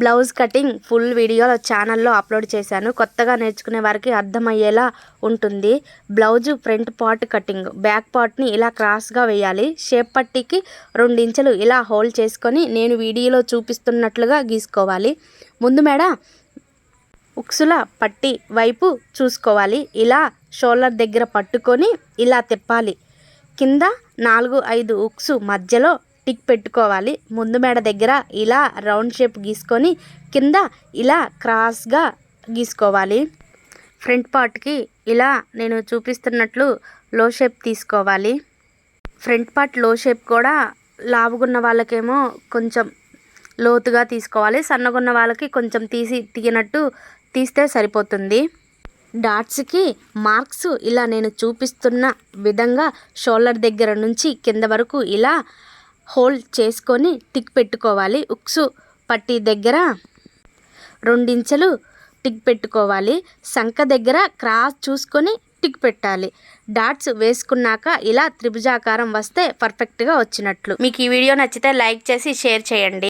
Blouse cutting full వీడియోలో ఛానల్లో upload చేశాను. కొత్తగా నేర్చుకునే వారికి అర్థమయ్యేలా ఉంటుంది. Blouse front part cutting back పార్ట్ని ఇలా క్రాస్గా వేయాలి. షేప్ పట్టీకి రెండించెలు ఇలా హోల్డ్ చేసుకొని నేను వీడియోలో చూపిస్తున్నట్లుగా గీసుకోవాలి. ముందు మేడ ఉక్సుల పట్టి వైపు చూసుకోవాలి. ఇలా షోల్డర్ దగ్గర పట్టుకొని ఇలా తిప్పాలి. కింద నాలుగు ఐదు ఉక్సు మధ్యలో టిక్ పెట్టుకోవాలి. ముందు మెడ దగ్గర ఇలా రౌండ్ షేప్ గీసుకొని కింద ఇలా క్రాస్గా గీసుకోవాలి. ఫ్రంట్ పార్ట్కి ఇలా నేను చూపిస్తున్నట్లు లో షేప్ తీసుకోవాలి. ఫ్రంట్ పార్ట్లో షేప్ కూడా లావుగున్న వాళ్ళకేమో కొంచెం లోతుగా తీసుకోవాలి. సన్నగున్న వాళ్ళకి కొంచెం తీసి తీయనట్టు తీస్తే సరిపోతుంది. డాట్స్కి మార్క్స్ ఇలా నేను చూపిస్తున్న విధంగా షోల్డర్ దగ్గర నుంచి కింద వరకు ఇలా హోల్డ్ చేసుకొని టిక్ పెట్టుకోవాలి. ఉక్సు పట్టి దగ్గర రెండించెలు టిక్ పెట్టుకోవాలి. సంఖ దగ్గర క్రాస్ చూసుకొని టిక్ పెట్టాలి. డాట్స్ వేసుకున్నాక ఇలా త్రిభుజాకారం వస్తే పర్ఫెక్ట్గా వచ్చినట్లు. మీకు ఈ వీడియో నచ్చితే లైక్ చేసి షేర్ చేయండి.